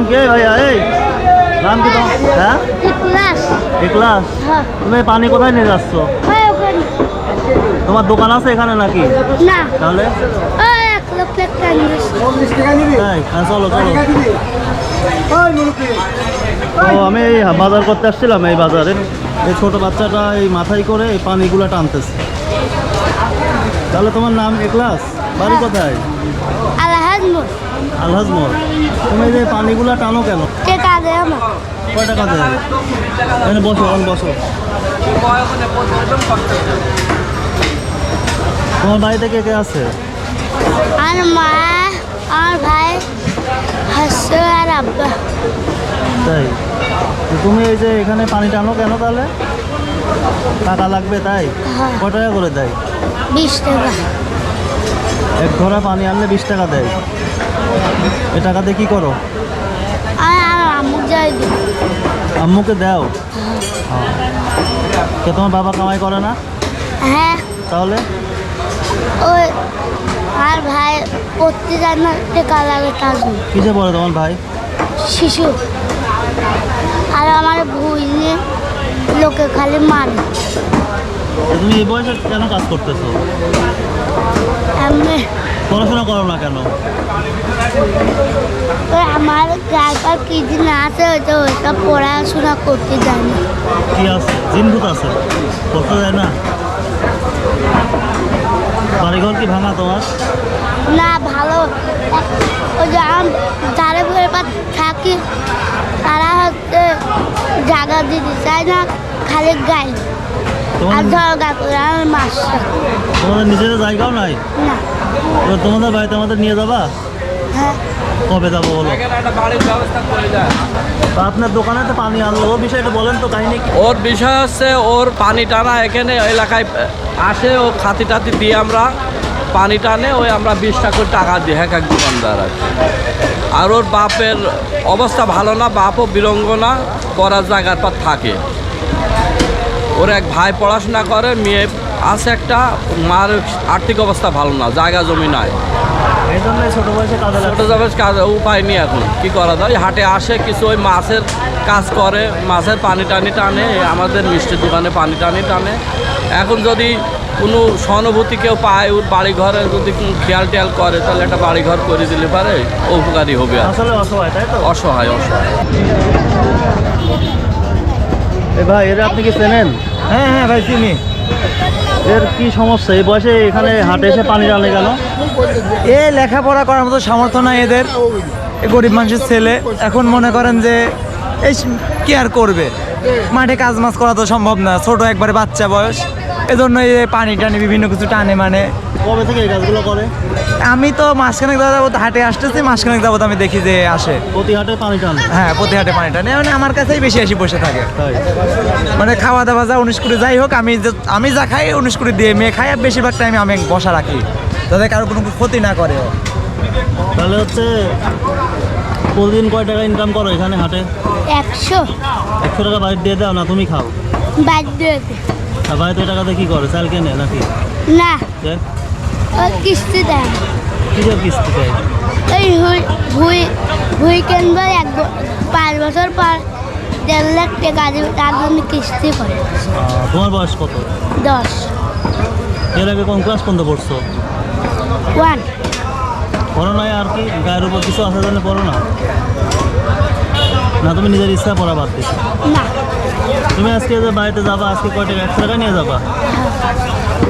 নাম কি? ভাইয়া এই নাম কি তোমার? হ্যাঁ? ক্লাস একলাস হ্যাঁ। তুমি পানি কোথায় নিয়ে যাচ্ছ? ওখানে। তোমার দোকান আছে এখানে নাকি? না। তাহলে? হ্যাঁ চলো চলো। তো আমি এই বাজার করতে আসছিলাম এই বাজারে। এই ছোট বাচ্চাটা এই মাথায় করে এই পানিগুলো টানতেছে। তাহলে তোমার নাম একলাস বাড়ি কোথায়? আলহাজ মোড়। তুমি যে পানিগুলো টানো কেন? কে কাজে আমার। কয় টাকা দেয়? এখানে বসো অন বসো। তোমার বাড়িতে কে কে আছে? আর মা আর ভাই হাসু আর আব্বা। তাই? তুমি এই যে এখানে পানি টানো কেন তাহলে? টাকা লাগবে তাই? হ্যাঁ। কয় টাকা করে দেয়? বিশ টাকা। এক ঘোড়া পানি আনলে বিশ টাকা দেয়। এ টাকা দিয়ে কী করো? আর আর আম্মু যাই আম্মুকে দাও? হ্যাঁ। কে তোমার বাবা কামাই করে না? হ্যাঁ। তাহলে? ওই আর ভাই পড়তে যায় না টেকা লাগে তার জন্য কিসে পড়ে তোমার ভাই? শিশু। আর আমার ভুল নিয়ে লোকে খালি মারে। তো তুমি এই বয়সে কেন কাজ করতেছো? এমনি পড়াশোনা করো না কেন? আমার গায়ে কি দিন আছে ওইটা ওইটা পড়াশোনা করতে যায় না। কি আছে? জিনভূত আছে? করতে যায় না? বাড়িঘর কি ভাঙা তোমার? না ভালো। ওই যে আম যারা ঘরে পা থাকি তারা হচ্ছে জায়গা দিতে চায় না খালি গায়ে। আর তোমাদের ঝগড়া করে আমার মাস। তোমাদের নিজেদের জায়গাও নাই? না। তোমাদের বাড়িতে আমাদের নিয়ে যাবা? হ্যাঁ। কবে যাব বলো? আপনার দোকানে তো পানি আনলো ও বিষয়টা বলেন তো কাহিনী? ওর বিষয় হচ্ছে ওর পানি টানা এখানে এলাকায় আসে ও খাতি টাতি দিয়ে আমরা পানি টানে ওই আমরা বিশ টাকা টাকা দিই এক এক দোকানদার আর কি। আর ওর বাপের অবস্থা ভালো না বাপও বিরঙ্গনা করার জায়গার পর থাকে। ওর এক ভাই পড়াশোনা করে মেয়ে আছে একটা মার আর্থিক অবস্থা ভালো না জায়গা জমি নাই। এই জন্য ছোট বয়সে কাজে উপায় নেই এখন কি করা যায়? হাটে আসে কিছু ওই মাছের কাজ করে মাছের পানি টানি টানে আমাদের মিষ্টির দোকানে পানি টানি টানে। এখন যদি কোনো সহানুভূতি কেউ পায় ওর বাড়ি ঘরে যদি কোনো খেয়াল টেয়াল করে তাহলে একটা বাড়ি ঘর করে দিলে পারে উপকারী হবে আর। আসলে অসহায় তাই তো? অসহায় অসহায়। এ ভাই এরা আপনি কি চেনেন? হ্যাঁ হ্যাঁ ভাই চিনি। এর কি সমস্যা? এই বয়সে এখানে হাটে এসে পানি টানে কেন? এ লেখাপড়া করার মতো সামর্থ্য নাই এদের। গরিব মানুষের ছেলে। এখন মনে করেন যে এই কি আর করবে? মাঠে কাজ মাছ করা তো সম্ভব না। ছোট একবারে বাচ্চা বয়স। এজন্য এই যে পানি টানি বিভিন্ন কিছু টানে মানে কবে থেকে এই কাজগুলো করে? আমি তো মাসখানেক যাবত হাটে আসতেছি মাসখানেক যাবত আমি দেখি যে আসে। প্রতি হাটে পানি টানে? হ্যাঁ প্রতি হাটে পানি টানে মানে আমার কাছেই বেশি আসি বসে থাকে। মানে খাওয়া দাওয়া যা উনিশ কুড়ি যাই হোক আমি যে- আমি যা খাই উনিশ কুড়ি দিয়ে মেয়ে খাই আর বেশিরভাগ টাইমে আমি বসা রাখি। যাতে কারও কোনো ক্ষতি না করে। তাহলে হচ্ছে প্রতিদিন কয় টাকা ইনকাম করো এখানে হাটে? একশো। একশো টাকা দিয়ে দাও না তুমি খাও। বাধ্য হতে আর বাড়িতে টাকাতে কি করে? চাল কেনে নাকি? না। ওই কিস্তি দেয়। কিসের কিস্তি দেয়? ওই হুই ভুই ভুই কিনবো এক পাঁচ বছর পর দেড় লাখ টাকা দেবে তার জন্য কিস্তি করে। তোমার বয়স কত? দশ। এর আগে কোন ক্লাস পর্যন্ত পড়ছো? ওয়ান পড়ো আর কি? গায়ের উপর কিছু আছে জানে পড়ো না। না তুমি নিজের ইচ্ছা পড়া বাদ দিচ্ছ না। তুমি আজকে যে বাড়িতে যাবা আজকে কয় টাকা একশো টাকা নিয়ে যাবা?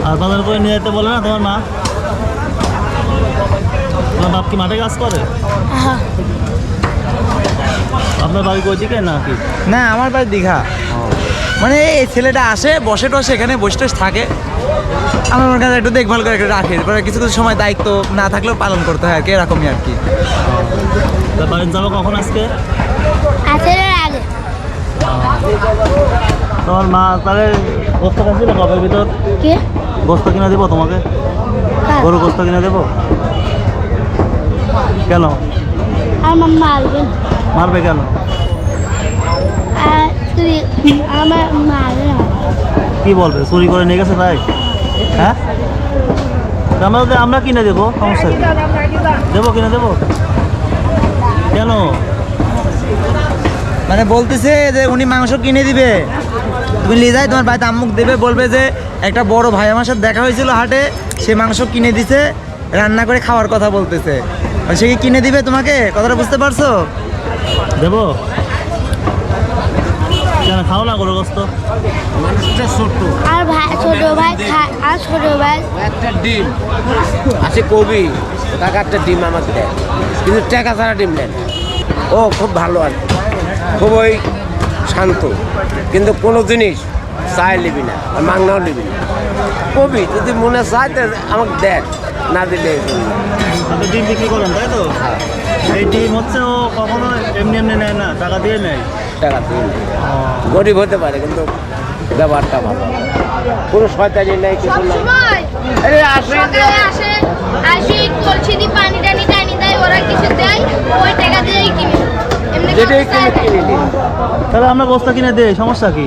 আর বাজার করে নিয়ে যেতে বলে না তোমার মা? তোমার বাপ কি মাঠে কাজ করে? হ্যাঁ। আপনার বাড়ি কই দিকে নাকি? না আমার বাড়ি দীঘা। মানে এই ছেলেটা আসে বসে টসে এখানে বসে টসে থাকে। আমার মনে কাছে একটু দেখভাল করে রাখে। এরপরে কিছু কিছু সময় দায়িত্ব না থাকলেও পালন করতে হয় আর কি এরকমই আর কি। বাড়িতে যাব কখন আজকে? আগে। তোমার মা তাহলে গোস্ত খাচ্ছিল কবের ভিতর? কে? গোস্ত কিনে দেবো তোমাকে? গরু গোস্ত কিনে দেবো? কেন? আমার মারবেন মারবে কেন? আমার মারবে কি বলবে? চুরি করে নিয়ে গেছে তাই? হ্যাঁ? আমরা কিনে দেবো সমস্যা দেবো কিনে দেবো? কেন? মানে বলতেছে যে উনি মাংস কিনে দিবে। তুমি নিয়ে যাই তোমার বাড়িতে আম্মুক দেবে বলবে যে একটা বড় ভাই আমার সাথে দেখা হয়েছিল হাটে সে মাংস কিনে দিছে রান্না করে খাওয়ার কথা বলতেছে। সে কি কিনে দিবে তোমাকে? কথাটা বুঝতে পারছ? দেবো। কেন খাও না গরু গোস্ত? মানুষটা ছোট্ট আর ভাই ছোট ভাই খায় আর ছোট ভাই। একটা ডিম। আছে কবি টাকা একটা ডিম আমাকে দেয়। কিন্তু টাকা ছাড়া ডিম ও খুব ভালো আর কি। খুবই শান্ত। কিন্তু কোনো জিনিস চাই নিবি না আর মাংনাও নিবি না। কবি যদি মনে চায় তো আমাকে দেখ না দিলে আপনি ডিম বিক্রি করেন তাই তো? এই ডিম হচ্ছে ও কখনো এমনি এমনি নেয় না টাকা দিয়ে নেয়। টাকা দিন গরিব হতে পারে কিন্তু ব্যবহারটা ভালো। কোনো শয়তানি নেই কিছু নাই। আরে আসে। আসে আসে কলসি দিয়ে পানি টানি টানি দেয় ওরা কিছু দেয় ওই টাকা দিয়েই কিনে। তাহলে আমরা গোস্ত কিনে দিই সমস্যা কি?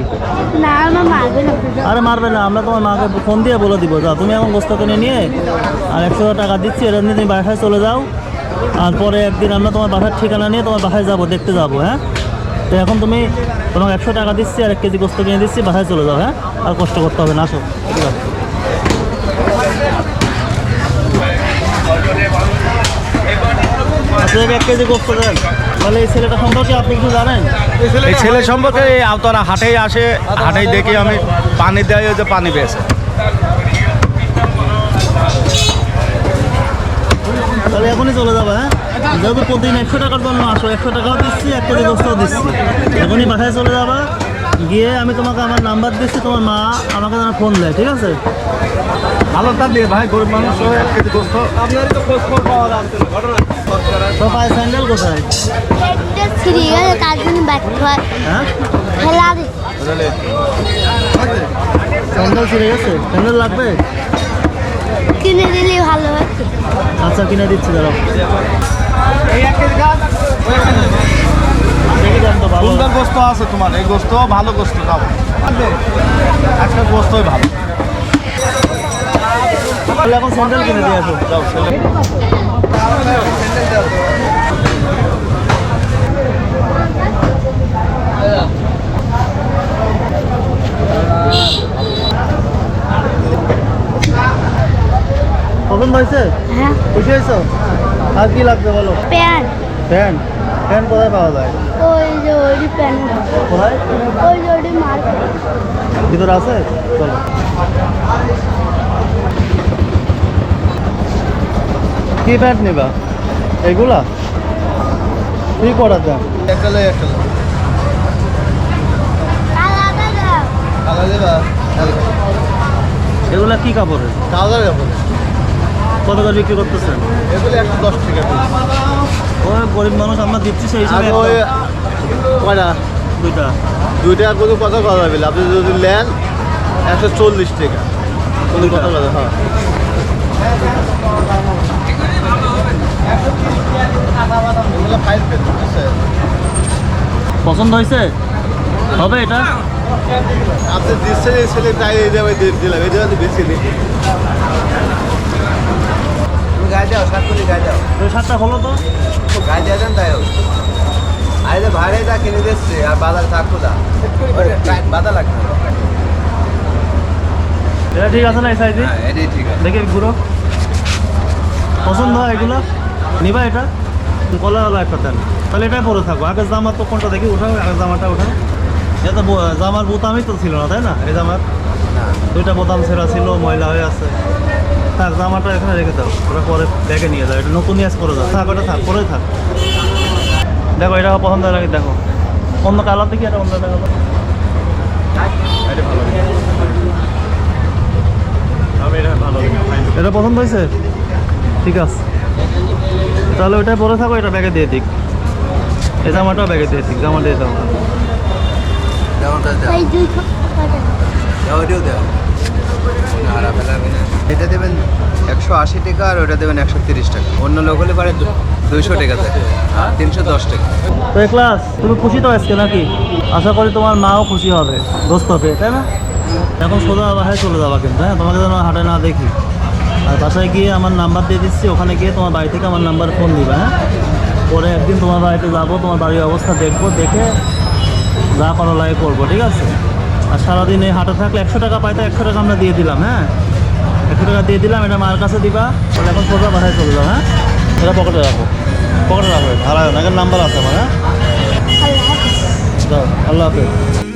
আরে মারবে না আমরা তোমার মাকে ফোন দিয়ে বলে দিব যা তুমি এখন গোস্ত কিনে নিয়ে আর একশো টাকা দিচ্ছি এর নিয়ে তুমি বাসায় চলে যাও। আর পরে একদিন আমরা তোমার বাসার ঠিকানা নিয়ে তোমার বাসায় যাব দেখতে যাব হ্যাঁ? তো এখন তুমি তোমাকে একশো টাকা দিচ্ছি আর এক কেজি গোস্ত কিনে দিচ্ছি বাসায় চলে যাও হ্যাঁ? আর কষ্ট করতে হবে না আসো ঠিক আছে আপনাকে এক কেজি গোস্ত দেন। তাহলে এই ছেলেটা সম্পর্কে আপনি কিছু জানেন? এই ছেলে সম্পর্কে এই আওতারা হাটেই আসে হাটেই দেখি আমি পানি দেয় ওই যে পানি বেছে তাহলে এখনই চলে যাবে হ্যাঁ? যেহেতু প্রতিদিন একশো টাকার জন্য আসো একশো টাকাও দিচ্ছি এক কেজি গোস্তাও দিচ্ছি। এখনই বাসায় চলে যাবা গিয়ে আমি তোমাকে আমার নাম্বার দিচ্ছি তোমার মা আমাকে যেন ফোন দেয় ঠিক আছে? ভালো তার দিয়ে ভাই গরিব মানুষ হয়ে এক কেজি তো পায়ে স্যান্ডেল কোথায়? তার জন্য ব্যাট হ্যাঁ? ফেলা স্যান্ডেল ছিঁড়ে গেছে? স্যান্ডেল লাগবে? কিনে দিলেই ভালো হতো আচ্ছা কিনে দিচ্ছি দাঁড়াও। তো সুন্দর গোস্ত আছে তোমার। এই গোস্ত ভালো গোস্ত খাব একটা গোস্তই ভালো। এখন স্যান্ডেল কিনে দিয়ে আসো। যাও পছন্দ হয়েছে হ্যাঁ। খুশি হয়েছো আর কি লাগবে বলো? প্যান্ট ফ্যান ফ্যান কোথায় পাওয়া যায়? ওই যে ওই প্যান্ট কোথায়? ওই যে ওই মার্কেট ভিতরে আছে? চলো। কি প্যান্ট নিবা? এইগুলা কি করার দাম একটা লে একটা এগুলা কি কাপড়ের? কালার কাপড়। কত করে বিক্রি করতেছেন? এগুলো একশো দশ টাকা ওই গরিব মানুষ আমরা দিচ্ছি সেই হিসাবে ওই কয়টা? দুইটা। দুইটা আর কত কথা কথা যাবে? আপনি যদি নেন একশো চল্লিশ টাকা। কোনো কথা কথা হ্যাঁ। পছন্দ হয়েছে? হবে এটা? আপনি দিচ্ছেন এই ছেলে তাই এই দিয়ে দিলাম এই দামে বেশি নেই। তুমি গায়ে যাও সাত কোটি গায়ে যাও ওই শার্টটা হলো তো। গায়ে যাবেন তাই আরে ভাড়ে যা কিনে দিচ্ছে আর বাজার থাকতো দা বাধা লাগবে। এটা ঠিক আছে না এই সাইজে? এটাই ঠিক আছে। দেখি ঘুরো। পছন্দ হয় এগুলো? নিবা এটা? কলা হলো একটা দেন তাহলে এটাই পরে থাকব আগের জামা তো কোনটা দেখি? উঠাও, আগের জামাটা উঠাও। এটা তো জামার বোতামই তো ছিল না, তাই না? এই জামার? দুইটা বোতাম ছেঁড়া ছিল, ময়লা হয়ে আছে। থাক জামাটা এখানে রেখে দাও। ওটা পরে ব্যাগে নিয়ে যাও। এটা নতুন ইয়াজ করে দাও থাক, ওটা থাক, পরে থাক। দেখো, এটা পছন্দ হয় নাকি দেখো। অন্য কালার দেখি, এটা অন্য দেখো। এটা পছন্দ হয়েছে ঠিক আছে। তাহলে ওইটা পরে থাকো এটা ব্যাগে দিয়ে দিক। এই জামাটাও ব্যাগে দিয়ে দিক জামা দিয়ে দাও। এটা দেবেন একশো আশি টাকা আর ওটা দেবেন একশো তিরিশ টাকা। অন্য লোক হলে পারে দুইশো টাকা দেয়। তিনশো দশ টাকা। তো এই ক্লাস তুমি খুশি তো আজকে নাকি? আশা করি তোমার মাও খুশি হবে দোস্ত পেয়ে তাই না? এখন সোজা বাসায় চলে যাবা কিন্তু হ্যাঁ? তোমাকে যেন হাটে না দেখি। আর বাসায় গিয়ে আমার নাম্বার দিয়ে দিচ্ছি ওখানে গিয়ে তোমার বাড়ি থেকে আমার নাম্বার ফোন দিবা হ্যাঁ? পরে একদিন তোমার বাড়িতে যাব তোমার বাড়ির অবস্থা দেখব দেখে যা করা লাগে করব ঠিক আছে? আর সারাদিন এই হাটে থাকলে একশো টাকা পাইতো একশো টাকা আমরা দিয়ে দিলাম হ্যাঁ? একশো টাকা দিয়ে দিলাম এটা মার কাছে দিবা তাহলে এখন সোজা বাসায় চলে যাও হ্যাঁ? এটা পকেটে রাখো পকেটে রাখো হারায় না নাম্বার আছে আমার হ্যাঁ? আল্লাহ হাফেজ। আল্লাহ হাফেজ।